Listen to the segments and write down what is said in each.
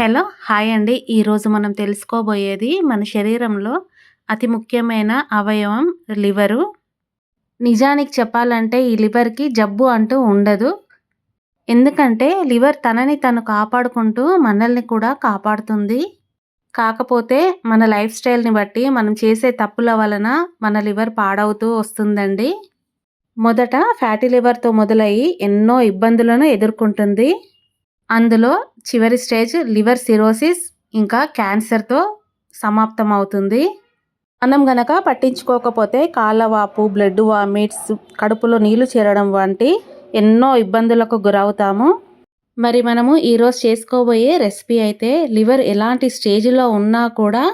Hello hi అండి. ఈరోజు మనం తెలుసుకోబోయేది మన శరీరంలో అతి ముఖ్యమైన అవయవం లివరు. నిజానికి చెప్పాలంటే ఈ లివర్కి జబ్బు అంటూ ఉండదు. ఎందుకంటే లివర్ తనని తను కాపాడుకుంటూ మనల్ని కూడా కాపాడుతుంది. కాకపోతే మన లైఫ్ స్టైల్ని బట్టి మనం చేసే తప్పుల వలన మన లివర్ పాడవుతూ వస్తుందండి. మొదట ఫ్యాటీ లివర్తో మొదలయ్యి ఎన్నో ఇబ్బందులను ఎదుర్కొంటుంది. అందులో చివరి స్టేజ్ లివర్ సిరోసిస్ ఇంకా క్యాన్సర్తో సమాప్తం అవుతుంది మనం గనక పట్టించుకోకపోతే కాళ్ళవాపు బ్లడ్ వామిట్స్ కడుపులో నీళ్ళు చేరడం వంటి ఎన్నో ఇబ్బందులకు గురవుతాము. మరి మనము ఈరోజు చేసుకోబోయే రెసిపీ అయితే లివర్ ఎలాంటి స్టేజ్లో ఉన్నా కూడా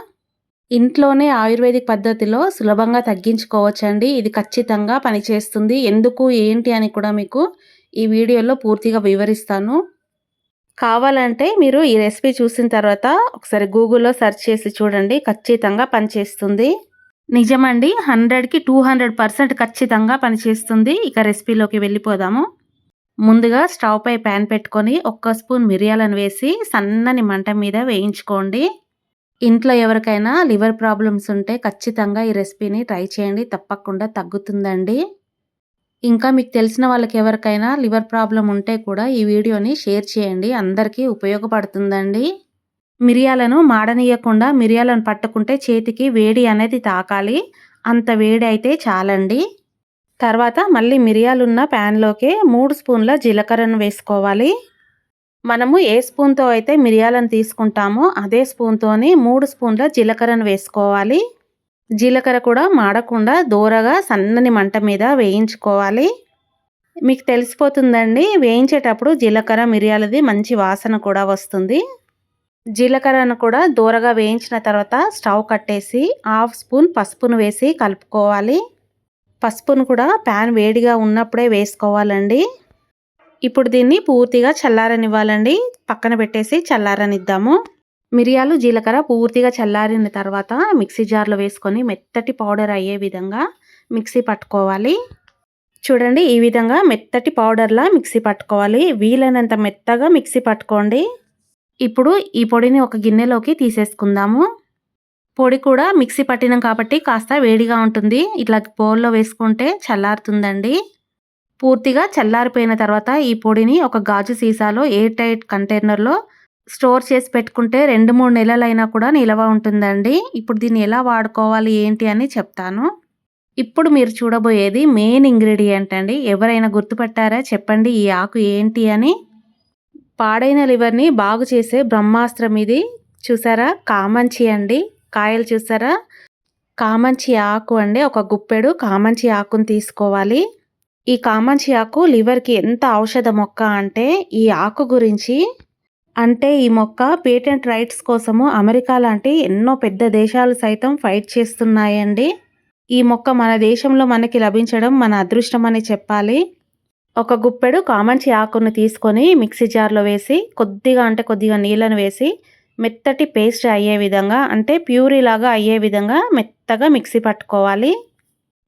ఇంట్లోనే ఆయుర్వేదిక్ పద్ధతిలో సులభంగా తగ్గించుకోవచ్చండి. ఇది ఖచ్చితంగా పనిచేస్తుంది. ఎందుకు ఏంటి అని కూడా మీకు ఈ వీడియోలో పూర్తిగా వివరిస్తాను. కావాలంటే మీరు ఈ రెసిపీ చూసిన తర్వాత ఒకసారి గూగుల్లో సెర్చ్ చేసి చూడండి ఖచ్చితంగా పనిచేస్తుంది. నిజమండి హండ్రెడ్కి టూ హండ్రెడ్ పర్సెంట్ ఖచ్చితంగా పనిచేస్తుంది. ఇక రెసిపీలోకి వెళ్ళిపోదాము. ముందుగా స్టవ్ పై ప్యాన్ పెట్టుకొని ఒక్క స్పూన్ మిరియాలను వేసి సన్నని మంట మీద వేయించుకోండి. ఇంట్లో ఎవరికైనా లివర్ ప్రాబ్లమ్స్ ఉంటే ఖచ్చితంగా ఈ రెసిపీని ట్రై చేయండి. తప్పకుండా తగ్గుతుందండి. ఇంకా మీకు తెలిసిన వాళ్ళకి ఎవరికైనా లివర్ ప్రాబ్లం ఉంటే కూడా ఈ వీడియోని షేర్ చేయండి. అందరికీ ఉపయోగపడుతుందండి. మిరియాలను మాడనీయకుండా మిరియాలను పట్టుకుంటే చేతికి వేడి అనేది తాకాలి. అంత వేడి అయితే చాలండి. తర్వాత మళ్ళీ మిరియాలున్న ప్యాన్లోకి మూడు స్పూన్ల జీలకర్రను వేసుకోవాలి. మనము ఏ స్పూన్తో అయితే మిరియాలను తీసుకుంటామో అదే స్పూన్తోని మూడు స్పూన్ల జీలకర్రను వేసుకోవాలి. జీలకర్ర కూడా మాడకుండా దూరగా సన్నని మంట మీద వేయించుకోవాలి. మీకు తెలిసిపోతుందండి వేయించేటప్పుడు జీలకర్ర మిరియాలది మంచి వాసన కూడా వస్తుంది. జీలకర్రను కూడా దూరగా వేయించిన తర్వాత స్టవ్ కట్టేసి హాఫ్ స్పూన్ పసుపును వేసి కలుపుకోవాలి. పసుపును కూడా ప్యాన్ వేడిగా ఉన్నప్పుడే వేసుకోవాలండి. ఇప్పుడు దీన్ని పూర్తిగా చల్లారనివ్వాలండి. పక్కన పెట్టేసి చల్లారనిద్దాము. మిరియాలు జీలకర్ర పూర్తిగా చల్లారిన తర్వాత మిక్సీ జార్లో వేసుకొని మెత్తటి పౌడర్ అయ్యే విధంగా మిక్సీ పట్టుకోవాలి. చూడండి ఈ విధంగా మెత్తటి పౌడర్లా మిక్సీ పట్టుకోవాలి. వీలైనంత మెత్తగా మిక్సీ పట్టుకోండి. ఇప్పుడు ఈ పొడిని ఒక గిన్నెలోకి తీసేసుకుందాము. పొడి కూడా మిక్సీ పట్టినాం కాబట్టి కాస్త వేడిగా ఉంటుంది. ఇట్లా బౌల్లో వేసుకుంటే చల్లారుతుందండి. పూర్తిగా చల్లారిపోయిన తర్వాత ఈ పొడిని ఒక గాజు సీసాలో ఎయిర్ టైట్ కంటైనర్లో స్టోర్ చేసి పెట్టుకుంటే రెండు మూడు నెలలైనా కూడా నిలవ ఉంటుందండి. ఇప్పుడు దీన్ని ఎలా వాడుకోవాలి ఏంటి అని చెప్తాను. ఇప్పుడు మీరు చూడబోయేది మెయిన్ ఇంగ్రీడియంట్ అండి. ఎవరైనా గుర్తుపట్టారా? చెప్పండి. ఈ ఆకు ఏంటి అని. పాడైన లివర్ని బాగు చేసే బ్రహ్మాస్త్రం ఇది. చూసారా? కామంచి అండి. కాయలు చూసారా? కామంచి ఆకు అండి. ఒక గుప్పెడు కామంచి ఆకును తీసుకోవాలి. ఈ కామంచి ఆకు లివర్కి ఎంత ఔషధ మొక్క అంటే ఈ ఆకు గురించి అంటే ఈ మొక్క పేటెంట్ రైట్స్ కోసము అమెరికా లాంటి ఎన్నో పెద్ద దేశాలు సైతం ఫైట్ చేస్తున్నాయండి. ఈ మొక్క మన దేశంలో మనకి లభించడం మన అదృష్టం అని చెప్పాలి. ఒక గుప్పెడు కామంచి ఆకును తీసుకొని మిక్సీ జార్లో వేసి కొద్దిగా అంటే కొద్దిగా నీళ్ళను వేసి మెత్తటి పేస్ట్ అయ్యే విధంగా అంటే ప్యూరీ లాగా అయ్యే విధంగా మెత్తగా మిక్సీ పట్టుకోవాలి.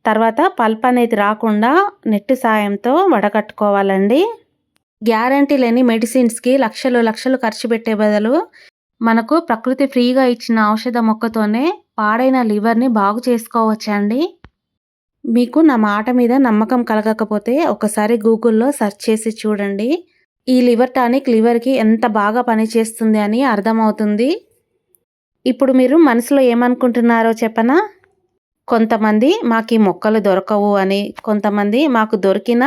తర్వాత పల్ప్ అనేది రాకుండా నెట్టు సాయంతో వడకట్టుకోవాలండి. గ్యారంటీ లేని మెడిసిన్స్కి లక్షలు లక్షలు ఖర్చు పెట్టే బదులు మనకు ప్రకృతి ఫ్రీగా ఇచ్చిన ఔషధ మొక్కతోనే పాడైన లివర్ని బాగు చేసుకోవచ్చండి. మీకు నా మాట మీద నమ్మకం కలగకపోతే ఒకసారి గూగుల్లో సెర్చ్ చేసి చూడండి. ఈ లివర్ టానిక్ లివర్కి ఎంత బాగా పనిచేస్తుంది అని అర్థమవుతుంది. ఇప్పుడు మీరు మనసులో ఏమనుకుంటున్నారో చెప్పనా? కొంతమంది మాకు ఈ మొక్కలు దొరకవు అని కొంతమంది మాకు దొరికిన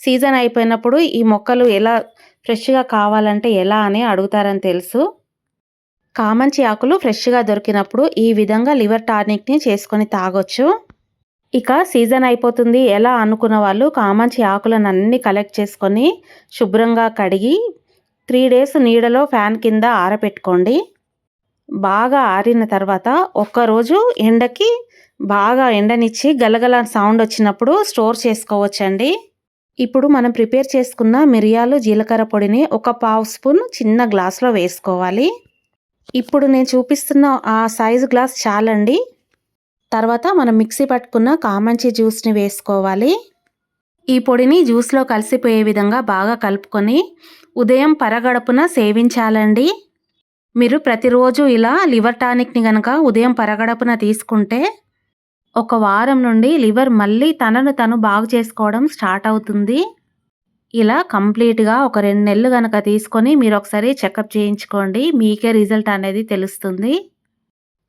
సీజన్ అయిపోయినప్పుడు ఈ మొక్కలు ఎలా ఫ్రెష్గా కావాలంటే ఎలా అని అడుగుతారని తెలుసు. కామంచి ఆకులు ఫ్రెష్గా దొరికినప్పుడు ఈ విధంగా లివర్ టానిక్ని చేసుకొని తాగొచ్చు. ఇక సీజన్ అయిపోతుంది ఎలా అనుకున్న వాళ్ళు కామంచి ఆకులను అన్ని కలెక్ట్ చేసుకొని శుభ్రంగా కడిగి త్రీ డేస్ నీడలో ఫ్యాన్ కింద ఆరబెట్టుకోండి బాగా ఆరిన తర్వాత ఒక్కరోజు ఎండకి బాగా ఎండనిచ్చి గలగల సౌండ్ వచ్చినప్పుడు స్టోర్ చేసుకోవచ్చండి. ఇప్పుడు మనం ప్రిపేర్ చేసుకున్న మిరియాలు జీలకర్ర పొడిని ఒక పావు స్పూన్ చిన్న గ్లాస్లో వేసుకోవాలి. ఇప్పుడు నేను చూపిస్తున్న ఆ సైజు గ్లాస్ చాలండి. తర్వాత మనం మిక్సీ పట్టుకున్న కామంచి జ్యూస్ని వేసుకోవాలి. ఈ పొడిని జ్యూస్లో కలిసిపోయే విధంగా బాగా కలుపుకొని ఉదయం పరగడుపున సేవించాలండి. మీరు ప్రతిరోజు ఇలా లివర్ టానిక్‌ని గనక ఉదయం పరగడపున తీసుకుంటే, ఒక వారం నుండి లివర్ మళ్ళీ తనను తను బాగు చేసుకోవడం స్టార్ట్ అవుతుంది. ఇలా కంప్లీట్‌గా ఒక రెండు నెలలు కనుక తీసుకొని మీరు ఒకసారి చెకప్ చేయించుకోండి. మీకే రిజల్ట్ అనేది తెలుస్తుంది.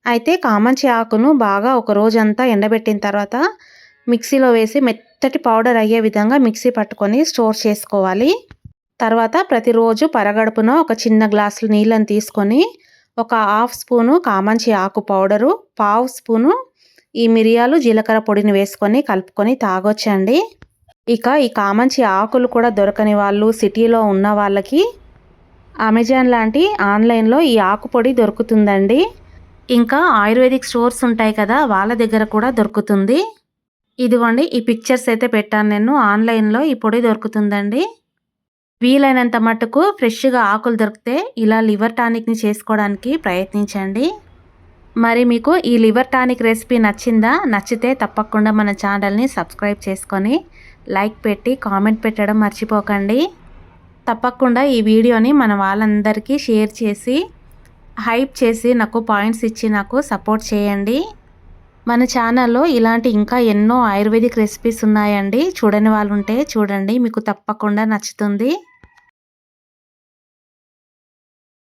అయితే కామంచి ఆకును బాగా ఒక రోజంతా ఎండబెట్టిన తర్వాత మిక్సీలో వేసి మెత్తటి పౌడర్ అయ్యే విధంగా మిక్సీ పట్టుకొని స్టోర్ చేసుకోవాలి. తర్వాత ప్రతిరోజు పరగడుపున ఒక చిన్న గ్లాసులు నీళ్ళని తీసుకొని ఒక హాఫ్ స్పూను కామంచి ఆకు పౌడరు, పావు స్పూను ఈ మిరియాలు, జీలకర్ర పొడిని వేసుకొని కలుపుకొని తాగొచ్చండి. ఇక ఈ కామంచి ఆకులు కూడా దొరకని వాళ్ళు సిటీలో ఉన్న వాళ్ళకి అమెజాన్ లాంటి ఆన్‌లైన్‌లో ఈ ఆకుపొడి దొరుకుతుందండి. ఇంకా ఆయుర్వేదిక్ స్టోర్స్ ఉంటాయి కదా! వాళ్ళ దగ్గర కూడా దొరుకుతుంది. ఇదిగోండి ఈ పిక్చర్స్ అయితే పెట్టాను నేను. ఆన్‌లైన్‌లో ఈ పొడి దొరుకుతుందండి. వీలైనంత మట్టుకు ఫ్రెష్‌గా ఆకులు దొరికితే ఇలా లివర్ టానిక్‌ని చేసుకోవడానికి ప్రయత్నించండి. మరి మీకు ఈ లివర్ టానిక్ రెసిపీ నచ్చిందా? నచ్చితే తప్పకుండా మన ఛానల్‌ని సబ్స్క్రైబ్ చేసుకొని, లైక్ పెట్టి, కామెంట్ పెట్టడం మర్చిపోకండి. తప్పకుండా ఈ వీడియోని మన వాళ్ళందరికీ షేర్ చేసి, హైప్ చేసి నాకు పాయింట్స్ ఇచ్చి నాకు సపోర్ట్ చేయండి. మన ఛానల్‌లో ఇలాంటి ఇంకా ఎన్నో ఆయుర్వేదిక్ రెసిపీస్ ఉన్నాయండి. చూడని వాళ్ళు ఉంటే చూడండి. మీకు తప్పకుండా నచ్చుతుంది.